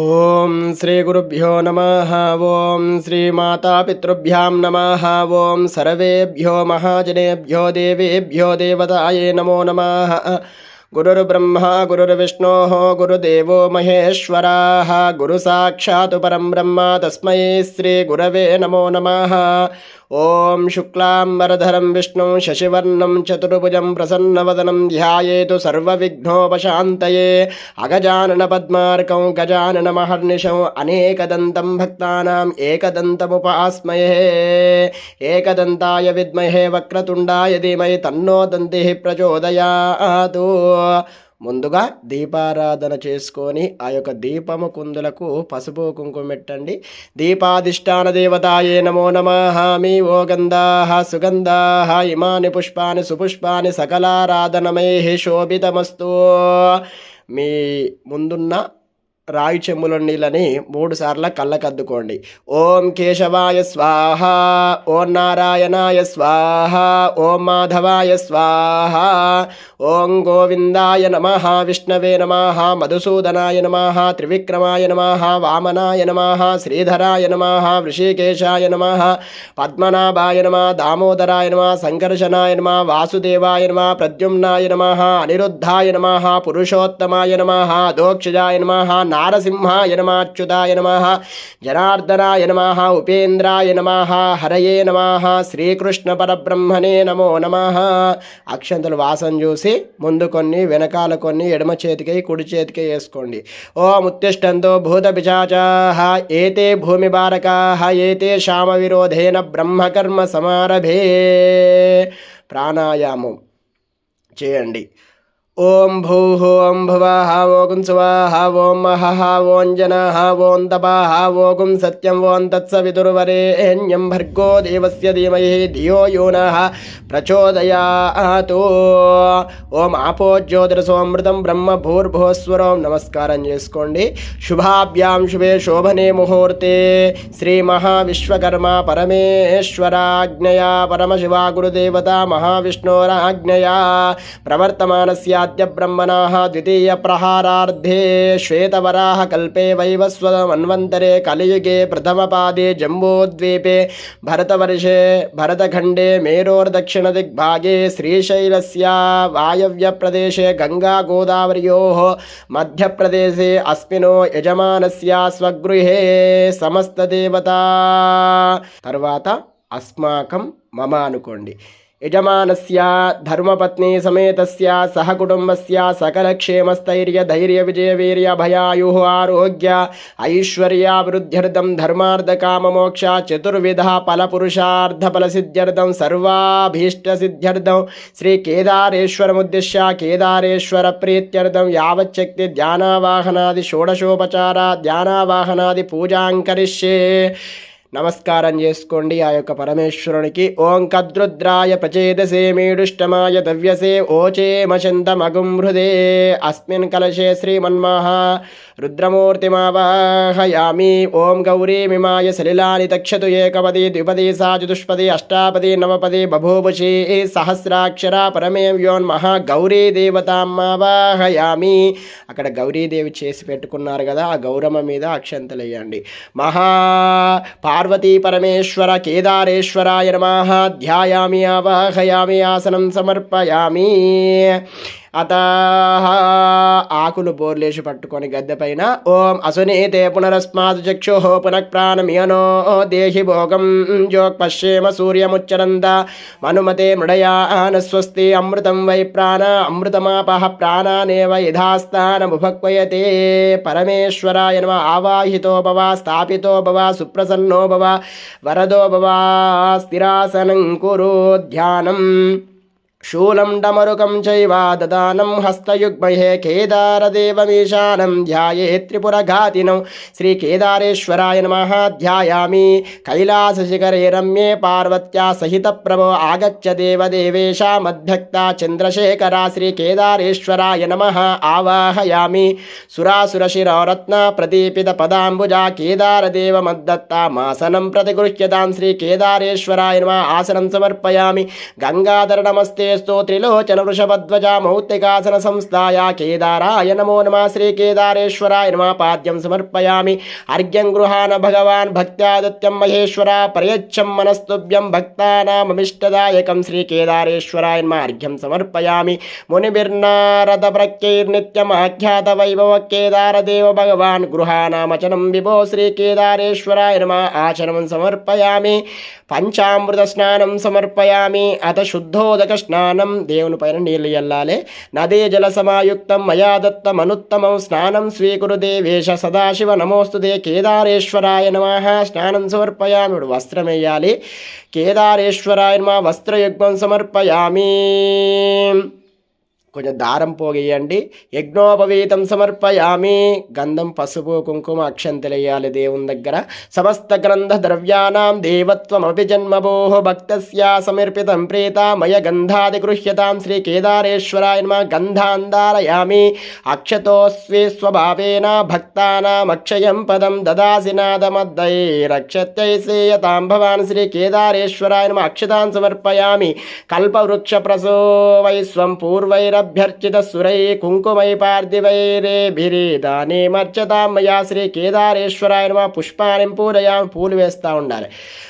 ఓం శ్రీ గురుభ్యో నమ. ఓం శ్రీ శ్రీమాతాపితృభ్యాం నమ. ఓం సర్వేభ్యో మహాజనేభ్యో దేవేభ్యో దేవతాయే నమో నమ. గురుర్బ్రహ్మ గురుర్విష్ణో గురుదేవో మహేశ్వరా. గురు సాక్షాత్ పరం బ్రహ్మ తస్మై శ్రీ గురవే నమో నమ. ఓం శుక్లాంబరధరం విష్ణుం శశివర్ణం చతుర్భుజం ప్రసన్నవదనం ధ్యాయేతు సర్వవిఘ్నోపశాంతయే. అగజానన పద్మార్కం గజానన మహర్నిశం అనేకదంతం భక్తానాం ఏకదంతముపాస్మయే. ఏకదంతాయ విద్మహే వక్రతుండాయ ధీమహి తన్నో దంతి ప్రచోదయాతు. ముందుగా దీపారాధన చేసుకొని ఆ యొక్క దీపము కుందులకు పసుపు కుంకుమ పెట్టండి. దీపాధిష్టాన దేవతాయే నమో నమ. మీ ఓ గంధా సుగంధా ఇమాని పుష్పాని సుపుష్పాని సకలారాధనమై శోభితమస్తు. మీ ముందున్న రాయి చెమ్ముల నీళ్ళని మూడుసార్లు కళ్ళకద్దుకోండి. ఓం కేశవాయ స్వాహ ఓం నారాయణాయ స్వాహ ఓం మాధవాయ స్వాహ ఓం గోవిందాయ నమ విష్ణవే నమ మధుసూదనాయ నమ త్రివిక్రమాయ నమ వామనాయ నమ శ్రీధరాయ నమ ఋషికేశాయ నమ పద్మనాభాయ నమ దామోదరాయ నమ సంకర్షణాయ నమ వాసుదేవాయ నమ ప్రద్యుమ్నాయ నమ అనిరుద్ధాయ నమ పురుషోత్తమాయ నమ దోక్షజాయ నమ నారసింహాయ నమ అచ్యుతాయ నమ జనార్దనాయ నమ ఉపేంద్రాయ నమ హరయే నమ శ్రీకృష్ణ పరబ్రహ్మణే నమో నమ. అక్షంతులు వాసన చూసి ముందు కొన్ని వెనకాల కొన్ని ఎడమ చేతికి కుడి చేతికి వేసుకోండి. ఓ ముత్తిష్టంతో భూత పిచాచా ఏతే భూమి బారకా ఏతే శామ విరోధేన బ్రహ్మకర్మ సమారభే. ప్రాణాయామం చేయండి. ఓం భూ ఓం భువః ఓం సువః ఓం మహః ఓం ఓం తపః ఓం సత్యం ఓం తత్సవితుర్వరేణ్యం భర్గో దేవస్య ధీమహి ధియో యో నః ప్రచోదయాతు ఓం ఆపో జ్యోతిరసోమృతం బ్రహ్మ భూర్భువస్వరం నమస్కారం చేసుకోండి। శుభాభ్యాం శుభే శోభనే ముహూర్తే శ్రీ మహావిశ్వకర్మ పరమేశ్వరాజ్ఞయా పరమశివా గురుదేవత మహావిష్ణోరాజ్ఞయా ప్రవర్తమానస్యాద్య याज्ञब्रह्मणाः द्वितीयप्रहारार्धे श्वेतवराहकल्पे वैवस्वतमन्वन्तरे कलियुगे प्रथमपादे जम्बूद्वीपे भरतवर्षे भरतखण्डे मेरोर्दक्षिणदिग्भागे श्रीशैलस्य वायव्यप्रदेशे गङ्गागोदावर्योः मध्यप्रदेशे అస్మినో యజమానస్య స్వగృహే సమస్త దేవత తర్వాత అస్మాకం మమ అనుకోండి యజమానస్య ధర్మపత్ని సమేతస్య సహకుటుంబస్య సకలక్షేమస్థైర్య ధైర్య విజయ వీర్య భయాయు ఆరోగ్య ఐశ్వర్యాభివృద్ధ్యర్థం ధర్మార్థకామమోక్ష చతుర్విధ ఫలపురుషార్థఫలసిద్ధ్యర్థం సర్వాభీష్టసిద్ధ్యర్థం శ్రీ కేదారేశ్వరముద్దిశ్య కేదారేశ్వర ప్రీత్యర్థం యావచ్చక్తి ధ్యానావాహనాది షోడశోపచార ధ్యానావాహనాది పూజాంకరిష్యే. నమస్కారం చేసుకోండి ఆ యొక్క పరమేశ్వరునికి. ఓం కద్రుద్రాయ ప్రచేదసే మీడుష్టమాయ దవ్యసే ఓచే మచంతమగుం హృదే. అస్మిన్ కలశే శ్రీమన్మహా రుద్రమూర్తిమావాహయామి. ఓం గౌరీమిమాయ సలిలాని తక్షతు ఏకపది ద్విపది సా చతుష్పది అష్టాపది నవపది బభూభుషి సహస్రాక్షర పరమే మహా గౌరీ దేవతామావాహయామి అక్కడ గౌరీదేవి చేసి పెట్టుకున్నారు కదా ఆ గౌరమ్మ మీద అక్షంతలు వేయండి. మహా పార్వతీ పరమేశ్వర కేదారేశ్వరాయ నమః ధ్యాయామి ఆవాహయామి ఆసనం సమర్పయామి అత ఆకులు బోర్లేసి పట్టుకొని గద్దెపైన ఓం అసునీతే పునరస్మాత్ చక్షు పునః ప్రాణమియనో దేహి భోగం జోక్పశ్యేమ సూర్యముచ్చరంద మనుమతే మృడయాన స్వస్తి అమృతం వై ప్రాణ అమృతమాపహ ప్రాణానేవ యథాస్థానముభక్వయతే పరమేశ్వరాయ నమ ఆవాహితో భవ స్థాపితో భవ సుప్రసన్నో భవ వరదో భవ స్థిరాసనం కురు ధ్యానం శూలం డమరుకం చైవ దదానం హస్తయుగ్మహే కేదారదేవమీశానం ధ్యాయే త్రిపురఘాతినం శ్రీకేదారేశ్వరాయ నమ ధ్యాయామి కైలాసశిఖరే రమ్యే పార్వత్యా సహిత ప్రభో ఆగచ్చ దేవదేవేశ మద్భక్త చంద్రశేఖర శ్రీకేదారేశ్వరాయ నమ ఆవాహయామి సురాసురశిరరత్న ప్రదీపిత పదాంబుజా కేదారదేవ మద్దత్తామాసనం ప్రతిగృహ్యతాం శ్రీకేదారేశ్వరాయ నమ స్తు త్రిలోచన వృషభధ్వజ మౌక్తికాసన సంస్థాయ కేదారాయ నమో నమ శ్రీ కేదారేశ్వరాయ నమాపాద్యం సమర్పయామి అర్ఘ్యం గృహాన భగవాన్ భక్త్యాదిత్యం మహేశ్వర ప్రయచ్చం మనస్తుభ్యం భక్తానామమిష్టదాయకం శ్రీ కేదారేశ్వరాయ నమ అర్ఘ్యం సమర్పయామి మునిభిర్నారద ప్రఖ్యైర్నిత్యమాఖ్యాత వైభవ కేదారదేవ భగవాన్ గృహానామచనం విభో శ్రీ కేదారేశ్వరాయ నమ ఆచరణం సమర్పయామి పంచామృత స్నానం సమర్పయామి. అత శుద్ధోదక స్నానం. దేవుని పైన నీళ్ళు ఎల్లాలి నదే జల సమాయుక్తం మయా దత్తం అనుత్తమం. స్నానం స్వీకురు దేవేశ సదాశివ నమోస్తుదే కేదారేశ్వరాయ నమ. స్నానం సమర్పయామి. ఇప్పుడు వస్త్రం వేయాలి కేదారేశ్వరాయ నమ. వస్త్రయుగ్మం సమర్పయామి. కొంచెం దారం పోగేయండి. యజ్ఞోపవీతం సమర్పయామి. గంధం పసుపు కుంకుమ అక్షంతలేయాలి దేవుని దగ్గర. సమస్త గ్రంథ ద్రవ్యానాం దేవత్వమపి జన్మభోహ భక్తస్యా సమర్పితం ప్రేతామయ గంధాది గృహ్యతాం శ్రీ కేదారేశ్వరాయ నమ. గంధాందారయామి అక్షతోస్వి స్వభావేన భక్తానామక్షయం పదం దదాసి నాదమద్దై. రక్షత్యై సేయతాం భవాన్ శ్రీ కేదారేశ్వరాయ నమ. అక్షతాన్ సమర్పయామి. కల్పవృక్ష ప్రసో వై స్వం పూర్వైరభ్యర్చిత సురై కుంకుమై పార్థివైరేభిరీదాని మర్చతాం మయా శ్రీ కేదారేశ్వరాయ పుష్పాన్ని పూజయామి పూలు వేస్తూ ఉండాలి.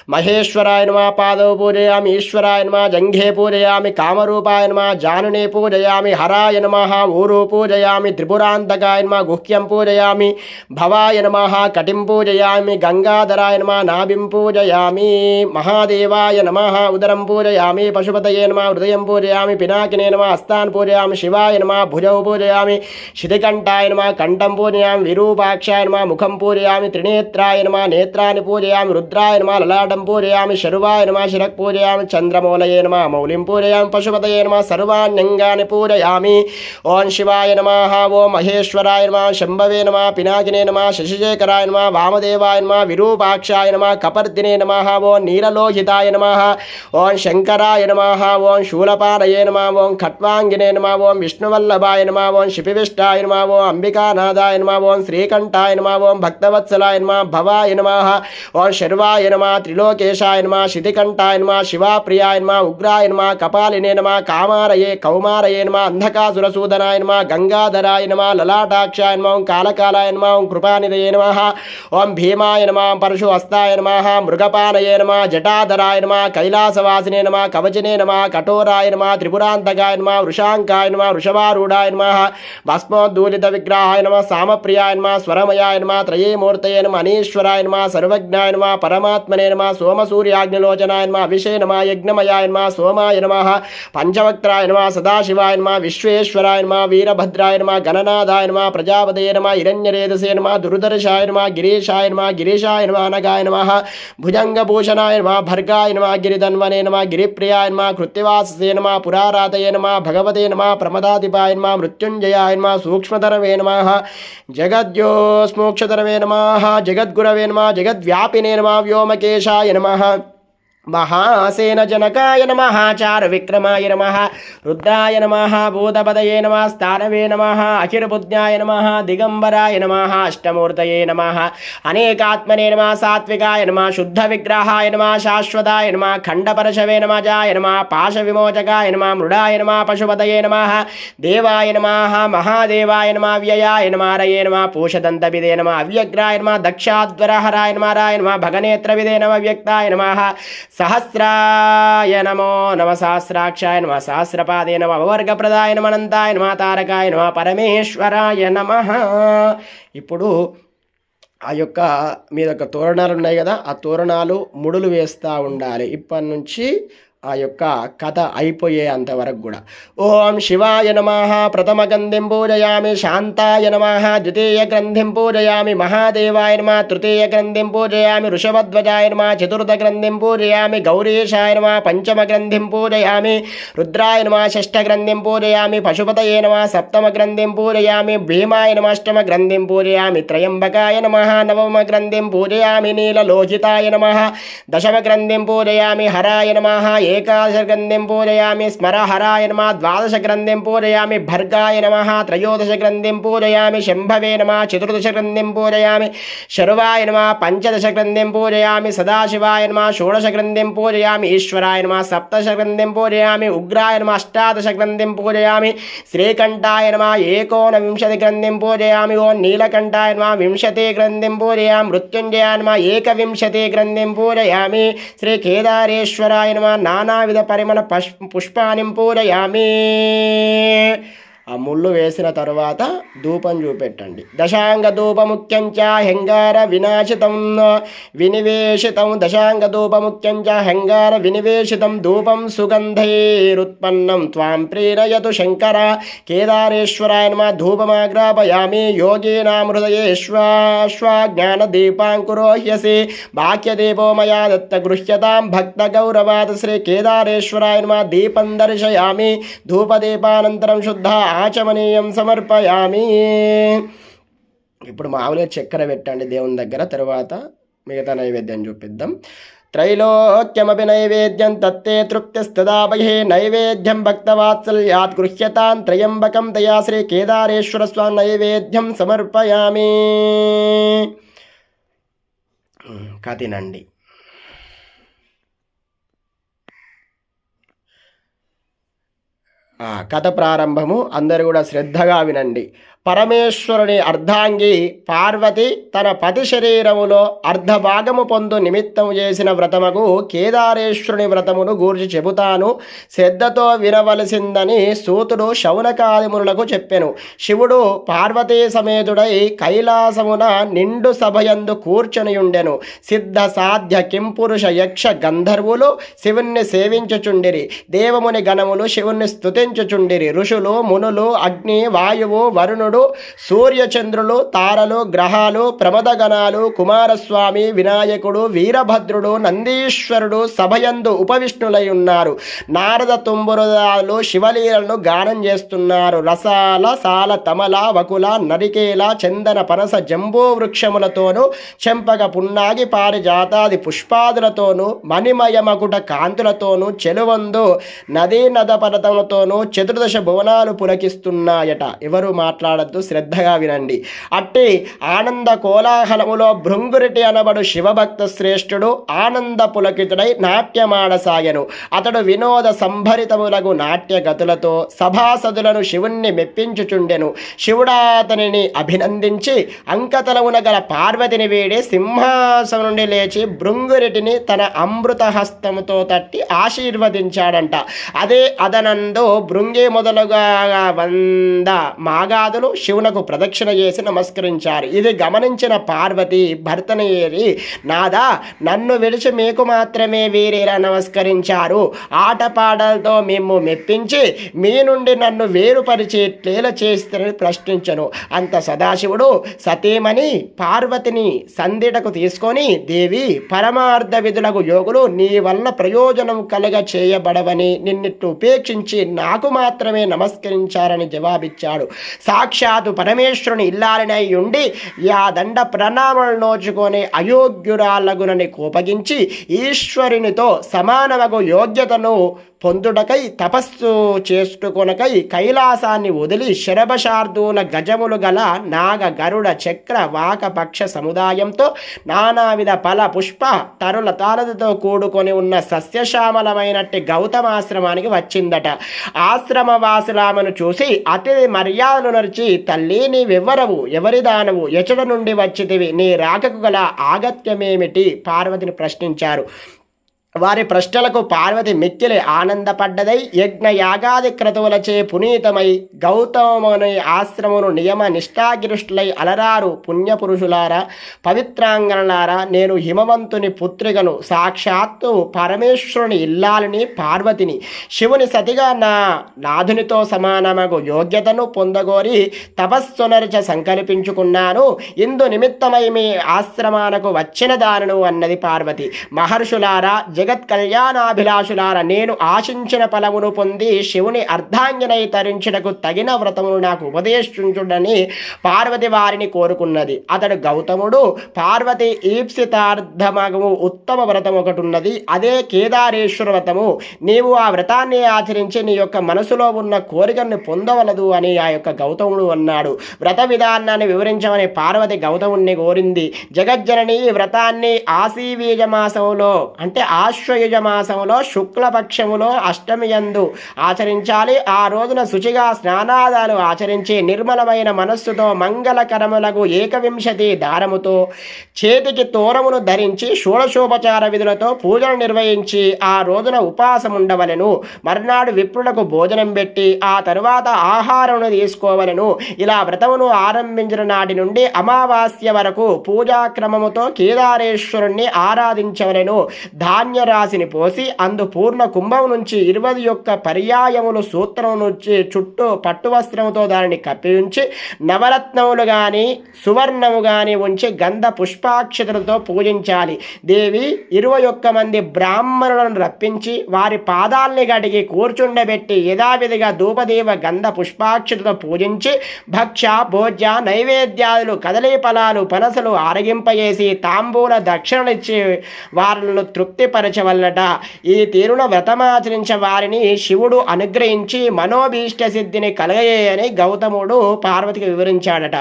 మహేశ్వరాయ నమ పాదవ పూజయామి ఈశ్వరాయ నమ జంఘే పూజయామి కామరూపాయ నమ జానునే పూజయామి హరాయ నమ ఊరు పూజయామి త్రిపురాంతకాయ నమ గుహ్యం పూజయామి భవాయ నమ కటిం పూజయామి గంగాధరాయ నమ నాభిం పూజయామి మహాదేవాయ నమ ఉదరం పూజయామి పశుపతయే నమ హృదయం పూజయామి పినాకినే నమ హస్తాన్ పూజయామి శివాయ నమ భుజౌ పూజయామి శితికంఠాయ నమ కంఠం పూజయామి విరూపాక్షాయ నమ ముఖం పూజయామి త్రినేత్రాయ నమ నేత్రాన్ని పూజయామి రుద్రాయ నమ లలాటం పూజయామి శరువాయ నమ శిరక్ పూజయామి చంద్రమౌళయే నమ మౌలిం పూజయామి పశుపతయే నమ సర్వాణ్యంగాని పూజయామి. ఓం శివాయ నమ ఓం మహేశ్వరాయ నమ శంభవే నమ పినాకినే నమ శశిశేఖరాయ నమ వామదేవాయ నమ విరూపాక్షాయ నమ కపర్దినే నమ ఓం నీలలోహితాయ నమ ఓం శంకరాయ నమ ఓం శూలపానయే నమ ఓం ఖట్వాంగినే నమ ఓం విష్ణువల్లభాయ నమ ఓం శిపివిష్టాయ నమ ఓం అంబికానాథాయ నమ ఓం శ్రీకంఠాయ నమ ఓం భక్తవత్సలాయ నమ భవాయ నమ ఓం శర్వాయ నమ త్రిలోకేశాయ నమ శితికంఠాయ నమ శివాప్రియాయ నమ ఉగ్రాయ నమ కపాలినే నమ కామారయే కౌమారయే నమ అంధకాసురసూదనాయ నమ గంగాధరాయ నమ లలాటాక్షాయ నమ ఓం కాలకాలాయ నమ ఓం కృపానిదయే నమ ఓం భీమాయ నమ పరశు హస్తాయ నమ మృగపానయే నమ జటాధరాయ నమ కైలాసవాసినే నమ కవచనే నమ కఠోరాయ నమ త్రిపురాంతకాయ నమ వృషాంకాయ నమ వృషభారూఢాయ నమ భస్మోద్దూలిత విగ్రహాయ నమ సామప్రియాయ నమ స్వరమయాయ నమ త్రయీమూర్తయ నమ అనీశ్వరాయ నమ సర్వజ్ఞాయ నమ పరమాత్మనే నమ సోమసూర్యాగ్నిలోచనాయ నమ అభిషే నమ యజ్ఞమయాయ నమ సోమాయ నమ పంచవక్త్రాయ నమ సదాశివాయ నమ విశ్వేశ్వరాయ నమ వీరభద్రాయ నమ గణనాథాయ నమ ప్రజాపదే నమ ఇరణ్యరేదసే నమ దురుదర్శాయ నమ గిరీశాయ నమ గిరీశాయ నమ అనగాయ నమ భుజంగభూషణాయ నమ భర్గాయ నమ గిరిధన్వనే నమ గిరిప్రియాయ నమ కృత్తివాససే నమ పురారాతయే నమ భగవతే నమ ప్రమదాధిపాయ నమ మృత్యుంజయాయ నమ సూక్ష్మతరవే నమ జగద్యోస్మోక్షతరవే నమ జగద్గురవే నమ జగద్వ్యాపినే నమ వ్యోమకేశాయ నమ మహాసేన జనకాయ నమ చారు విక్రమాయ నమ రుద్రాయ నమ భూతపదయే నమ స్థానవే నమ అఖిరబుద్ధ్యాయ నమ దిగంబరాయ నమ అష్టమూర్తయే నమ అనేకాత్మనే నమ సాత్వికాయ నమ శుద్ధ విగ్రహాయ నమ శాశ్వతాయ నమ ఖండపరశవే నమ జాయ నమ పాశ విమోచకాయ నమ మృడాయ నమ పశుపతయే నమ దేవాయ నమ మహాదేవాయ నమ వ్యయాయ నమ రయే నమ పూషదంతవిదే నమ అవ్యగ్రాయ నమ దక్షాద్వరహరాయ నమ రాయ నమ భగనేత్రవిదే నమ వ్యక్తాయ నమ సహస్రాయ నమో నమ సహస్రాక్షాయ నమ సహస్రపాదే నమ అవవర్గప్రదాయ నమ అనంతాయ నమ తారకాయ నమ పరమేశ్వరాయ నమ. ఇప్పుడు ఆ యొక్క మీ యొక్క తోరణాలు ఉన్నాయి కదా ఆ తోరణాలు ముడులు వేస్తూ ఉండాలి. ఇప్పటి నుంచి ఆ యొక్క కథ అయిపోయే అంతవరకు కూడా. ఓం శివాయ నమ ప్రథమ గంధిం పూజయామి శాంతాయ నమ ద్వితీయ గ్రంథిం పూజయామి మహాదేవాయ నమ తృతీయ గ్రంథిం పూజయామి వృషభధ్వజాయ నమ చతుర్థ గ్రంథిం పూజయామి గౌరీశాయ నమ పంచమ గ్రంథిం పూజయామి రుద్రాయ నమ షష్ఠ గ్రంథిం పూజయామి పశుపతయే నమ సప్తమ గ్రంథిం పూజయామి భీమాయ నమ అష్టమ గ్రంథిం పూజయామి త్రయంబకాయ నమ నవమ గ్రంథిం పూజయామి నీలలోహితాయ నమ దశమ గ్రంథిం పూజయామి హరాయ నమ ఏకాదశగ్రంథిం పూజయామి స్మరహరాయ నమ ద్వాదశగ్రంథిం పూజయామి భర్గాయ నమ త్రయోదశగ్రంథిం పూజయామి శంభవే నమ చతుర్దశగ్రంథిం పూజయామి శర్వాయ నమ పంచదశగ్రంథిం పూజయామి సదాశివాయ నమ షోడశగ్రంథిం పూజయామి ఈశ్వరాయ నమ సప్తశగ్రంథిం పూజయామి ఉగ్రాయ నమ అష్టాదశగ్రంథిం పూజయామి శ్రీకంఠాయ నమ ఏకోనవింశతి గ్రంథిం పూజయామి ఓ నీలకంఠాయ నమ వింశతి గ్రంథిం పూజయామి మృత్యుంజయ నమ ఏకవింశతి గ్రంథిం పూజయామి శ్రీ కేదారేశ్వరాయ నమ నా నానావిధ పరిమళ పష్ పుష్పానిం పూజయామి ముళ్ళు వేసిన తర్వాత ధూపం చూపెట్టండి. దశాంగ ధూపముఖ్యం చ హెంగార వినాశితం వినివేశితం. దశాంగ ధూపముఖ్యం చ హెంగార వినివేశితం. ధూపం సుగంధైరుత్పన్నం త్వాం ప్రేరయతు శంకర కేదారేశ్వరాయ నమ ధూపమాగ్రాపయామి యోగీనాం హృదయేశ్వాశ్వా జ్ఞానదీపాంకురోహ్యసి బాక్యదీపో మయా దత్త గృహ్యతాం భక్త గౌరవాద శ్రీ కేదారేశ్వరాయ నమ దీపం దర్శయామి. ధూపదీపానంతరం శుద్ధ పాచమనీయం సమర్పయామి. ఇప్పుడు మామూలుగా చక్కెర పెట్టండి దేవుని దగ్గర తర్వాత మిగతా నైవేద్యం చూపిద్దాం. త్రైలోక్యమపి నైవేద్యం తత్తే తృప్తిస్తదా నైవేద్యం భక్తవాత్సల్యాత్ గృహ్యతాం త్రయంబకం దయా శ్రీ కేదారేశ్వర స్వామి నైవేద్యం సమర్పయామి. కతినండి కథ ప్రారంభము అందరూ కూడా శ్రద్ధగా వినండి. పరమేశ్వరుని అర్ధాంగి పార్వతి తన పతి శరీరములో అర్ధభాగము పొందు నిమిత్తం చేసిన వ్రతముకు కేదారేశ్వరుని వ్రతమును గూర్చి చెబుతాను. శ్రద్ధతో వినవలసిందని సూతుడు శౌనకాదిమునులకు చెప్పెను. శివుడు పార్వతీ సమేతుడై కైలాసమున నిండు సభయందు కూర్చొనియుండెను. సిద్ధ సాధ్య కింపురుష యక్ష గంధర్వులు శివుణ్ణి సేవించుచుండిరి. దేవముని గణములు శివుణ్ణి స్తుతించుచుండిరి. ఋషులు మునులు అగ్ని వాయువు వరుణుడు సూర్యచంద్రులు తారలు గ్రహాలు ప్రమదగణాలు కుమారస్వామి వినాయకుడు వీరభద్రుడు నందీశ్వరుడు సభయందు ఉపవిష్ణులై ఉన్నారు. నారద తుంబురదాలు శివలీలను గానం చేస్తున్నారు. రసాల సాల తమల వకుల నరికేల చందన పనస జంబూ వృక్షములతోనూ చెంపక పున్నాగి పారిజాతాది పుష్పాదులతోనూ మణిమయ మకుట కాంతులతోనూ చెలువందు నదీ నద పర్వతములతోనూ చతుర్దశ భువనాలు పులకిస్తున్నాయట. ఎవరు మాట్లాడద్దు శ్రద్ధగా వినండి. అట్టి ఆనంద కోలాహలములో భృంగురిటి అనబడు శివభక్త శ్రేష్ఠుడు ఆనంద పులకితుడై నాట్యమాడసాగెను అతడు వినోద సంభరితములగు నాట్య గతులతో సభాసదులను శివుణ్ణి మెప్పించుచుండెను. శివుడాతనిని అభినందించి అంకతలమున గల పార్వతిని వీడి సింహాసనం నుండి లేచి భృంగురిటిని తన అమృత హస్తముతో తట్టి ఆశీర్వదించాడంట. అదే అదనందు భృంగి మొదలుగా వంద మాగాదులు శివునకు ప్రదక్షిణ చేసి నమస్కరించారు. ఇది గమనించిన పార్వతి భర్తను ఏరి నాదా నన్ను విడిచి మీకు మాత్రమే వీరిలా నమస్కరించారు. ఆటపాటలతో మేము మెప్పించి మీ నుండి నన్ను వేరుపరిచి లీల చేస్తారని ప్రశ్నించను. అంత సదాశివుడు సతీమణి పార్వతిని సందిటకు తీసుకొని దేవి పరమార్థ విధులకు యోగులు నీ వల్ల ప్రయోజనం కలగ చేయబడవని నిన్నిట్టు ఉపేక్షించి నాకు మాత్రమే నమస్కరించారని జవాబిచ్చాడు. సాక్షాత్తు పరమేశ్వరుని ఇల్లాలనై ఉండి ఆ దండ ప్రణామాలు నోచుకొని అయోగ్యురాలగునని కోపగించి ఈశ్వరునితో సమానమగు యోగ్యతను పొందుటకై తపస్సు చేసుకొనకై కైలాసాన్ని వదిలి శరభశార్దూల గజములు గల నాగ గరుడ చక్ర వాకపక్ష సముదాయంతో నానావిధ ఫల పుష్ప తరుల తారలతో కూడుకొని ఉన్న సస్యశ్యామలమైనట్టి గౌతమాశ్రమానికి వచ్చిందట. ఆశ్రమ వాసులామను చూసి అతి మర్యాదను నరిచి తల్లి నీవెవ్వరవు ఎవరి దానవు? ఎచడ నుండి వచ్చితివి? నీ రాకకు గల ఆగత్యమేమిటి? పార్వతిని ప్రశ్నించారు. వారి ప్రశ్నలకు పార్వతి మిక్కిలి ఆనందపడ్డదై యజ్ఞ యాగాది క్రతువులచే పునీతమై గౌతమముని ఆశ్రమును నియమ నిష్ఠాగిరుష్టులై అలరారు పుణ్యపురుషులారా పవిత్రాంగనలారా నేను హిమవంతుని పుత్రికను సాక్షాత్తు పరమేశ్వరుని ఇల్లాలని పార్వతిని. శివుని సతిగా నా నాథునితో సమానమగు యోగ్యతను పొందగోరి తపస్సునరిచ సంకల్పించుకున్నాను. ఇందు నిమిత్తమై మీ ఆశ్రమానకు వచ్చిన దానను అన్నది పార్వతి. మహర్షులారా జగత్ కళ్యాణాభిలాషులార నేను ఆశించిన ఫలమును పొంది శివుని అర్ధాంగినై తరించడకు తగిన వ్రతమును నాకు ఉపదేశించుడని పార్వతి వారిని కోరుకున్నది. అతడు గౌతముడు పార్వతి ఈప్సితార్థమగు ఉత్తమ వ్రతం ఒకటి ఉన్నది అదే కేదారేశ్వర వ్రతము. నీవు ఆ వ్రతాన్ని ఆచరించి నీ యొక్క మనసులో ఉన్న కోరికను పొందవలదు అని ఆ యొక్క గౌతముడు అన్నాడు. వ్రత విధానాన్ని వివరించమని పార్వతి గౌతముణ్ణి కోరింది. జగజ్జనని వ్రతాన్ని ఆశీవీజమాసంలో అంటే ఆ ఆశ్వయుజ మాసములో శుక్లపక్షములో అష్టమి యందు ఆచరించాలి. ఆ రోజున శుచిగా స్నానాదాలు ఆచరించి నిర్మలమైన మనస్సుతో మంగళకరములకు ఏకవింశతి దారముతో చేతికి తోరమును ధరించి షోడశోపచార విధులతో పూజలు నిర్వహించి ఆ రోజున ఉపాసం ఉండవలెను మర్నాడు విప్రులకు భోజనం పెట్టి ఆ తరువాత ఆహారమును తీసుకోవలెను. ఇలా వ్రతమును ఆరంభించిన నాటి నుండి అమావాస్య వరకు పూజాక్రమముతో కేదారేశ్వరుణ్ణి ఆరాధించవలెను. ధాన్య రాశిని పోసి అందు పూర్ణ కుంభం నుంచి ఇరవై యొక్క పర్యాయములు సూత్రం నుంచి చుట్టూ పట్టు వస్త్రముతో దానిని కప్పి ఉంచి నవరత్నములు కానీ సువర్ణము కానీ ఉంచి గంధ పుష్పాక్షతలతో పూజించాలి. దేవి ఇరవై ఒక్క మంది బ్రాహ్మణులను రప్పించి వారి పాదాల్ని గడిగి కూర్చుండబెట్టి యథావిధిగా ధూపదేవ గంధ పుష్పాక్షతతో పూజించి భక్ష భోజ్య నైవేద్యాదులు కదలీ ఫలాలు పనసలు ఆరగింపజేసి తాంబూల దక్షిణలిచ్చి వారిని తృప్తిపరచవల్లట ఈ తీరును వ్రతమాచరించే వారిని శివుడు అనుగ్రహించి మనోభీష్ట సిద్ధిని కలగజేయని గౌతముడు పార్వతికి వివరించాడట.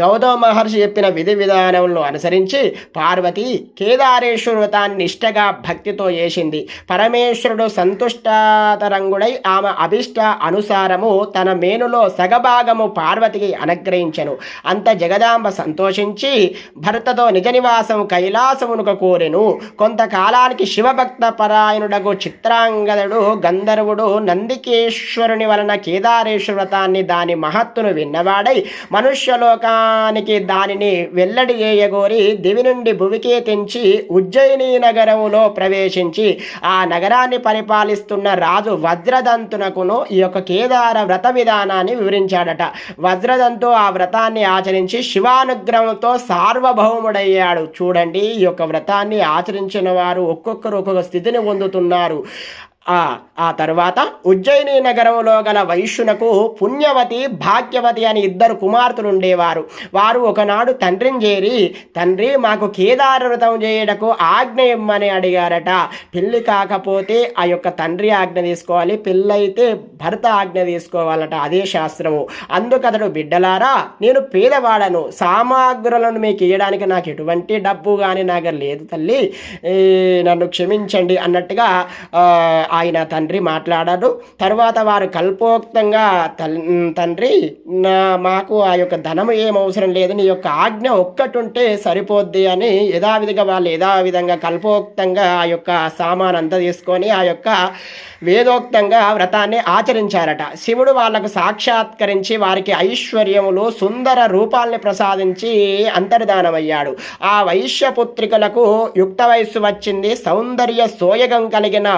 గౌతమ మహర్షి చెప్పిన విధి విధానములను అనుసరించి పార్వతి కేదారేశ్వర వ్రతాన్ని నిష్టగా భక్తితో చేసింది. పరమేశ్వరుడు సంతుష్టాతరంగుడై ఆమె అభిష్ట అనుసారము తన మేనులో సగభాగము పార్వతికి అనుగ్రహించెను. అంత జగదాంబ సంతోషించి భర్తతో నిజ నివాసము కైలాసమునుక కోరెను. కొంతకాలానికి శివభక్త పరాయణుడకు చిత్రాంగదుడు గంధర్వుడు నందికేశ్వరుని వలన కేదారేశ్వర వ్రతాన్ని దాని మహత్తును విన్నవాడై మనుష్యలోకానికి దానిని వెల్లడి చేయగోరి దివి నుండి భువికే తెంచి ఉజ్జయిని నగరములో ప్రవేశించి ఆ నగరాన్ని పరిపాలిస్తున్న రాజు వజ్రదంతునకును ఈ యొక్క కేదార వ్రత విధానాన్ని వివరించాడట. వజ్రదంతు ఆ వ్రతాన్ని ఆచరించి శివానుగ్రహంతో సార్వభౌముడయ్యాడు. చూడండి ఈ యొక్క వ్రతాన్ని ఆచరించిన వారు ఒక్కొక్కరు ఒక్కొక్క స్థితిని పొందుతున్నారు. ఆ తర్వాత ఉజ్జయిని నగరంలో గల వైశ్యునకు పుణ్యవతి భాగ్యవతి అని ఇద్దరు కుమార్తెలు ఉండేవారు. వారు ఒకనాడు తండ్రిని చేరి తండ్రి మాకు కేదారవృతం చేయడకు ఆజ్ఞ ఇమ్మని అడిగారట. పెళ్ళి కాకపోతే ఆ యొక్క తండ్రి ఆజ్ఞ తీసుకోవాలి పెళ్ళైతే భర్త ఆజ్ఞ తీసుకోవాలట. అదే శాస్త్రము. అందుకతడు బిడ్డలారా నేను పేదవాడను. సామాగ్రులను మీకు ఇవ్వడానికి నాకు ఎటువంటి డబ్బు కానీ నాకు లేదు తల్లి. నన్ను క్షమించండి అన్నట్టుగా ఆ, ఆయన తండ్రి మాట్లాడాడు తర్వాత వారు కల్పోక్తంగా తల్- తండ్రి నా మాకు ఆ యొక్క ధనము ఏం అవసరం లేదు నీ యొక్క ఆజ్ఞ ఒక్కటి ఉంటే సరిపోద్ది అని యథావిధిగా వాళ్ళు యథావిధంగా కల్పోక్తంగా ఆ యొక్క సామాన్ అంతా తీసుకొని ఆ యొక్క వేదోక్తంగా వ్రతాన్ని ఆచరించారట. శివుడు వాళ్ళకు సాక్షాత్కరించి వారికి ఐశ్వర్యములు సుందర రూపాల్ని ప్రసాదించి అంతర్ధానమయ్యాడు. ఆ వైశ్యపుత్రికలకు యుక్త వయస్సు వచ్చింది. సౌందర్య సోయగం కలిగిన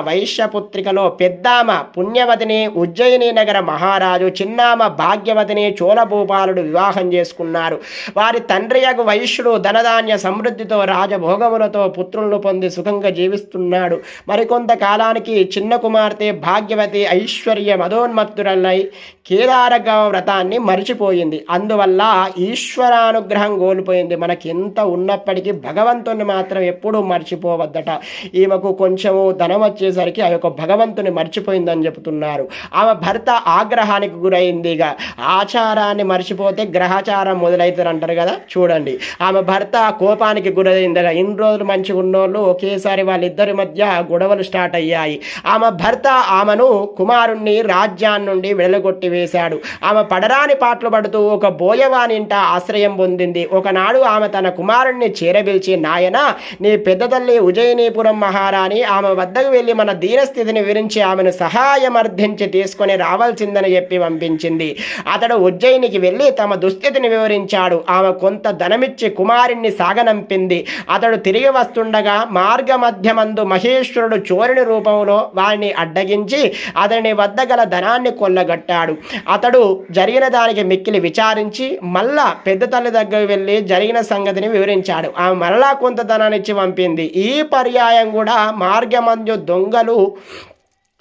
వైశ్యపుత్రికలో పెద్దామ పుణ్యవతిని ఉజ్జయిని నగర మహారాజు చిన్నామ భాగ్యవతిని చోళభూపాలుడు వివాహం చేసుకున్నారు. వారి తండ్రియగు వైశ్యుడు ధనధాన్య సమృద్ధితో రాజభోగములతో పుత్రులను పొంది సుఖంగా జీవిస్తున్నాడు. మరికొంత కాలానికి చిన్న కుమార్తె భాగ్యవతి ఐశ్వర్య మదోన్మత్తురలై కేదారగ వ్రతాన్ని మరిచిపోయింది. అందువల్ల ఈశ్వరానుగ్రహం కోల్పోయింది. మనకి ఎంత ఉన్నప్పటికీ భగవంతుని మాత్రం ఎప్పుడూ మర్చిపోవద్దట. ఈమెకు కొంచెము ధనం వచ్చేసరికి ఆ యొక్క భగవంతుని మర్చిపోయిందని చెబుతున్నారు. ఆమె భర్త ఆగ్రహానికి గురైందిగా ఆచారాన్ని మర్చిపోతే గ్రహచారం మొదలవుతారు అంటారు కదా? చూడండి. ఆమె భర్త కోపానికి గురైందిగా ఇన్ని రోజులు మంచిగా ఉన్నోళ్ళు ఒకేసారి వాళ్ళిద్దరి మధ్య గొడవలు స్టార్ట్ అయ్యాయి. ఆమె భర్త ఆమెను కుమారుణ్ణి రాజ్యాన్ని నుండి వెడలగొట్టి వేశాడు. ఆమె పడరాని పాటలు పడుతూ ఒక బోయవానింట ఆశ్రయం పొందింది. ఒకనాడు ఆమె తన కుమారుణ్ణి చేరబిల్చి నాయన నీ పెద్ద తల్లి ఉజయనీపురం మహారాణి ఆమె వద్దకు వెళ్ళి మన దీనస్థితి పరిస్థితిని వివరించి ఆమెను సహాయం అర్థించి తీసుకొని రావాల్సిందని చెప్పి పంపించింది. అతడు ఉజ్జయినికి వెళ్ళి తమ దుస్థితిని వివరించాడు. ఆమె కొంత ధనమిచ్చి కుమారుణ్ణి సాగనంపింది. అతడు తిరిగి వస్తుండగా మార్గ మధ్యమందు మహేశ్వరుడు చోరుని రూపంలో వారిని అడ్డగించి అతని వద్ద గల ధనాన్ని కొల్లగట్టాడు. అతడు జరిగిన దానికి మిక్కిలి విచారించి మళ్ళా పెద్ద తల్లి దగ్గర వెళ్ళి జరిగిన సంగతిని వివరించాడు. ఆమె మరలా కొంత ధనాన్ని ఇచ్చి పంపింది. ఈ పర్యాయం కూడా మార్గమందు దొంగలు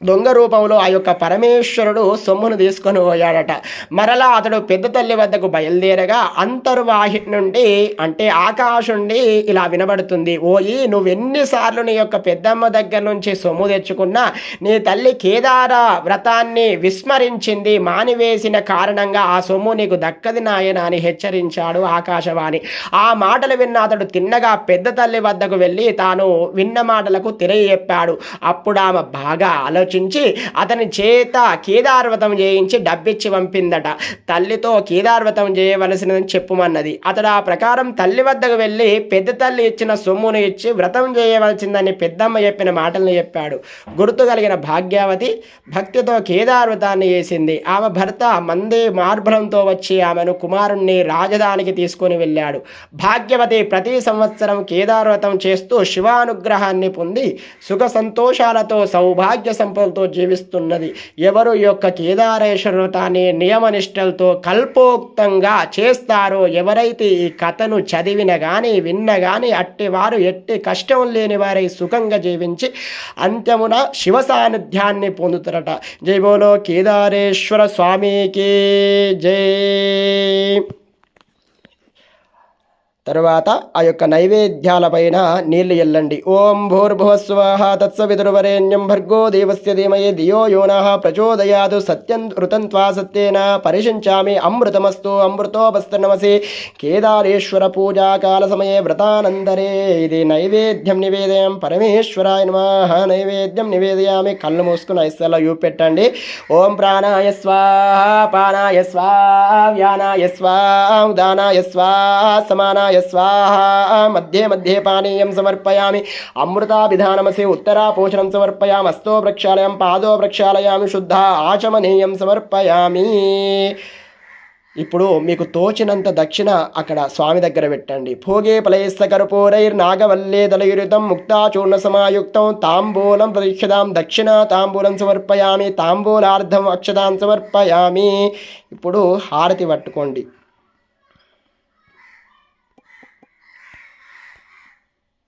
దొంగ రూపంలో ఆ యొక్క పరమేశ్వరుడు సొమ్మును తీసుకొని పోయాడట. మరలా అతడు పెద్ద తల్లి వద్దకు బయలుదేరగా అంతర్వాహి నుండి అంటే ఆకాశం నుండి ఇలా వినబడుతుంది ఓయి నువ్వు ఎన్నిసార్లు నీ యొక్క పెద్దమ్మ దగ్గర నుంచి సొమ్ము తెచ్చుకున్నా నీ తల్లి కేదార వ్రతాన్ని విస్మరించింది మానివేసిన కారణంగా ఆ సొమ్ము నీకు దక్కది నాయన అని హెచ్చరించాడు ఆకాశవాణి. ఆ మాటలు విన్న అతడు తిన్నగా పెద్ద తల్లి వద్దకు వెళ్ళి తాను విన్న మాటలకు తిరిగి చెప్పాడు అప్పుడు ఆమె బాగా ఆలోచించి అతని చేత కేదార్వతం చేయించి డబ్బిచ్చి పంపిందట. తల్లితో కేదార్వతం చేయవలసినదని చెప్పుమన్నది. అతడు ఆ ప్రకారం తల్లి వద్దకు వెళ్ళి పెద్ద తల్లి ఇచ్చిన సొమ్మును ఇచ్చి వ్రతం చేయవలసిందని పెద్దమ్మ చెప్పిన మాటలను చెప్పాడు. గుర్తు కలిగిన భాగ్యావతి భక్తితో కేదార్వతాన్ని చేసింది ఆమె భర్త మందే మార్బలంతో వచ్చి ఆమెను కుమారుణ్ణి రాజధానికి తీసుకొని వెళ్ళాడు. భాగ్యవతి ప్రతి సంవత్సరం కేదార్వ్రతం చేస్తూ శివానుగ్రహాన్ని పొంది సుఖ సంతోషాలతో సౌభాగ్య సంపదలతో జీవిస్తున్నది. ఎవరు ఈ యొక్క కేదారేశ్వర తానే నియమనిష్టలతో కల్పోక్తంగా చేస్తారో ఎవరైతే ఈ కథను చదివిన కానీ విన్న కానీ అట్టి వారు ఎట్టి కష్టం లేని వారై సుఖంగా జీవించి అంత్యమున శివ సాన్నిధ్యాన్ని పొందుతారట. జై బోలో కేదారేశ్వర స్వామికి జై. తరువాత ఆ యొక్క నైవేద్యాలపైన నీళ్ళు ఎల్లండి. ఓం భూర్భువస్వాహ తత్సవితుర్వరేణ్యం భర్గో దేవస్య ధీమహి ధియో యోనః ప్రచోదయాదు సత్యం ఋతం త్వా సత్యేన పరిశించామి అమృతమస్తు అమృతోపస్తనమసి కేదారేశ్వర పూజాకాల సమయే వ్రతానందరే. ఇది నైవేద్యం నివేదయం. పరమేశ్వరాయ నమః. నైవేద్యం నివేదయామి. కళ్ళు మూసుకుని ఐస్సలో యూ పెట్టండి. ఓం ప్రాణాయ స్వాహ పానాయ స్వాహ వ్యానాయ స్వాహ ఉదానాయ స్వాహ సమానాయ స్వాహ మధ్యే మధ్యే పానీయం సమర్పయామి. అమృతాభిధానమసి ఉత్తరా పోషణం సమర్పయామి అస్తో ప్రక్షాళయం పాదో ప్రక్షాళయామి శుద్ధ ఆచమనీయం సమర్పయామి. ఇప్పుడు మీకు తోచినంత దక్షిణ అక్కడ స్వామి దగ్గర పెట్టండి. భోగే ఫలయస్స కర్పూరైర్ నాగవల్లే దళయురితం ముక్తాచూర్ణ సమాయుక్తం తాంబూలం ప్రతిక్షదాం దక్షిణ తాంబూలం సమర్పయామి తాంబూలార్థం అక్షదాం సమర్పయామి. ఇప్పుడు హారతి పట్టుకోండి.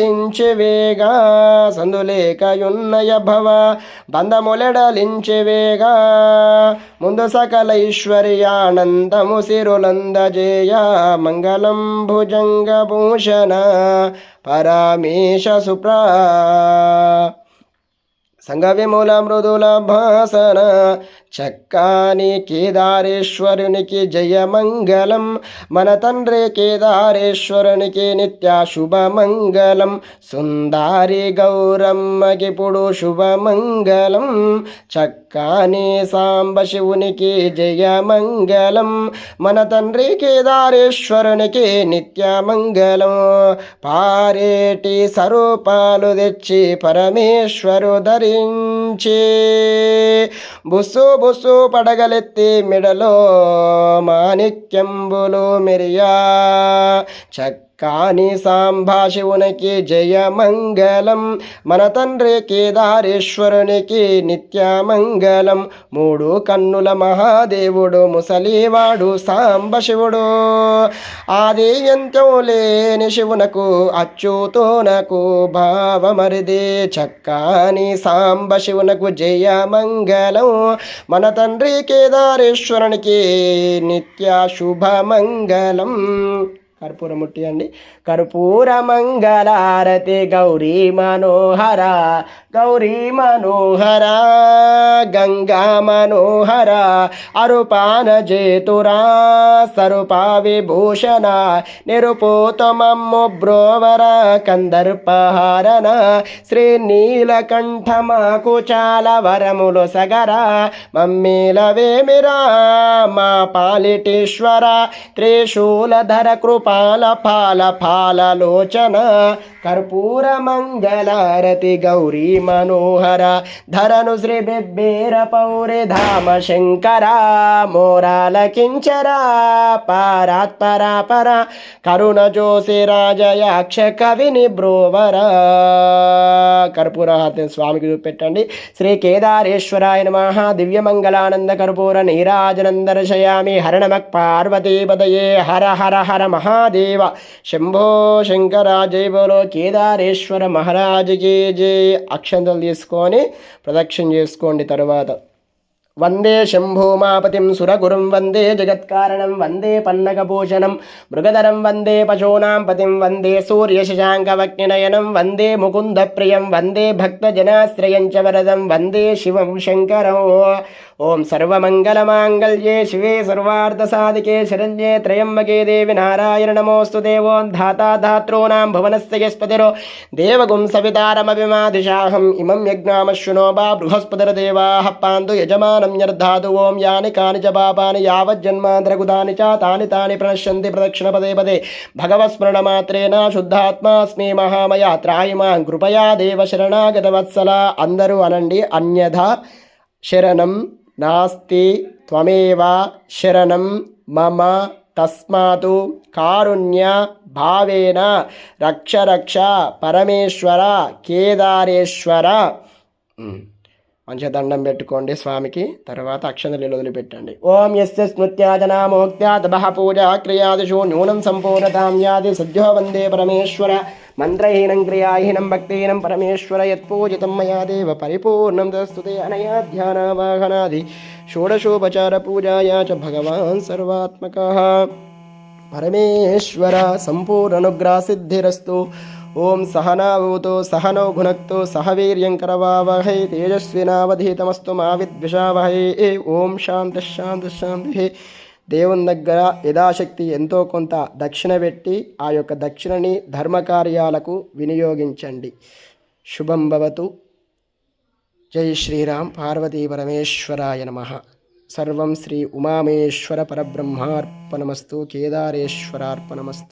విమూల సందులేకయున్నయ భవ వేగా సందులేకయున్నయ భవ ముందు సకల ఐశ్వర్యానందము సిరులందజేయ. మంగళం భుజంగభూషణ పరమేశ సుప్రా. సంగవిమూలమృదులభాసన చక్కాని కేదారేశ్వరునికి జయమంగళం. మన తండ్రి కేదారేశ్వరునికి నిత్య శుభమంగళం సుందారి గౌరమ్మకిప్పుడు శుభమంగళం. చక్క కానీ సాంబ శివునికి జయమంగళం మన తండ్రి కేదారేశ్వరునికి నిత్యమంగళం పారేటి సరూపాలు తెచ్చి పరమేశ్వరు ధరించి. బుస్సు బుస్సు పడగలెత్తి మెడలో మాణిక్యంబులు మెరియా. చక్కాని సాంభాషివునికి జయమంగళం మన తండ్రి కేదారేశ్వరునికి నిత్యమంగళం. మూడు కన్నుల మహాదేవుడు ముసలివాడు సాంబశివుడు ఆది ఎంతో లేని శివునకు అచ్యుతోనకు భావమరిది చక్కాని సాంబశివునకు జయమంగళం. మన తండ్రి కేదారేశ్వరునికి నిత్య శుభమంగళం. కర్పూరం ముట్టియండి కర్పూర మంగళారతి గౌరీ మనోహర గౌరీ మనోహర గంగా మనోహర అరుపాన జేతురా సరుపా విభూషణ నిరుపోతమమ్ము బ్రోవర కందర్పహారణ శ్రీ నీలకంఠమాకు చాలా వరములు సగరా మమ్మీలవేమిరా మా పాలిటేశ్వర త్రిశూలధర కృప పాల పాలలోచన కర్పూర మంగళారతి గౌరీ మనోహర ధరను శ్రీ బిబ్బేర పౌరి ధామ శంకర మోరాల కించరా పారాత్పరా పర కరుణ జోసి రాజయాక్ష కవిని బ్రోవర కర్పూర హారతిని స్వామికి చూపెట్టండి. శ్రీ కేదారేశ్వరాయ నమ. దివ్యమంగళానంద కర్పూర నీరాజనం దర్శయామి హర పార్వతీపదయే హర హర హర మహాదేవ. శంభో శంకర జై బోలో కేదారేశ్వర మహారాజుకి జే అక్షంతలు తీసుకొని ప్రదక్షిణ చేసుకోండి తరువాత. వందే శంభూమాపతిం సురగురుం వందే జగత్కారణం వందే పన్నగభూషణం మృగధరం వందే పశూనాం పతిం వందే సూర్యశశాంకవగ్నినయనం వందే ముకుందప్రియం వందే భక్తజనాశ్రయం చ వరదం వందే శివం శంకరం. ఓం సర్వమంగళమాంగళ్యే శివే సర్వార్థసాధికే శరణ్యే త్రయంబకే దేవి నారాయణ నమోస్తు దేవోం ధాతా ధాతॄణాం భువనస్య దేవగుం సవితారమవిమాదిశాహం ఇమం యజ్ఞామశ్వినో బా బృహస్పతిర్దేవాః పాంతు యజమానం యర్ధాదు ఓం యాని కాని చ పాపాని యావజ్జన్మాంతరగుదాని చ తాని తాని ప్రణశ్యంతి ప్రదక్షిణ పదే పదే. భగవస్మరణమాత్రేణ శుద్ధాత్మాస్మి మహామయ త్రాయిమాం కృపయా దేవ శరణాగత వత్సల అందరూ అనండి. అన్యథ శరణం. నాస్తి త్వమేవ శరణం మమ తస్మాతు కారుణ్య భావేన. రక్ష రక్ష పరమేశ్వర కేదారేశ్వర. మంచిగా దండం పెట్టుకోండి స్వామికి. తర్వాత అక్షంతలు వదిలిపెట్టండి. ఓం ఎస్య స్మృత్యాజనామోక్త్యాదభ పూజా క్రియాదిషు న్యూనం సంపూర్ణతాం యాది సద్యో వందే పరమేశ్వర. మంత్రహీనం క్రియాహీనం భక్తిహీనం పరమేశ్వర. యత్పూజితం మయా దేవ పరిపూర్ణం దస్తుతే అనయా ధ్యానవాహనాది షోడశోపచార పూజాయా చ భగవాన్ సర్వాత్మక. పరమేశ్వర సంపూర్ణనుగ్రహ సిద్ధిరస్తు. ఓం సహనావూతో సహనౌ భునక్తు సహ వీర్యం కరవావహై తేజస్వినావధీతమస్తు మా విద్విషావహై. ఓం శాంతి శాంతి శాంతి. దేవుని దగ్గర యథాశక్తి ఎంతో కొంత దక్షిణ పెట్టి ఆ యొక్క దక్షిణని ధర్మకార్యాలకు వినియోగించండి. శుభం భవతు. జై శ్రీరామ్. పార్వతీ పరమేశ్వరాయ నమ. సర్వం శ్రీ ఉమామేశ్వర పరబ్రహ్మార్పణమస్తు కేదారేశ్వరార్పణమస్తు.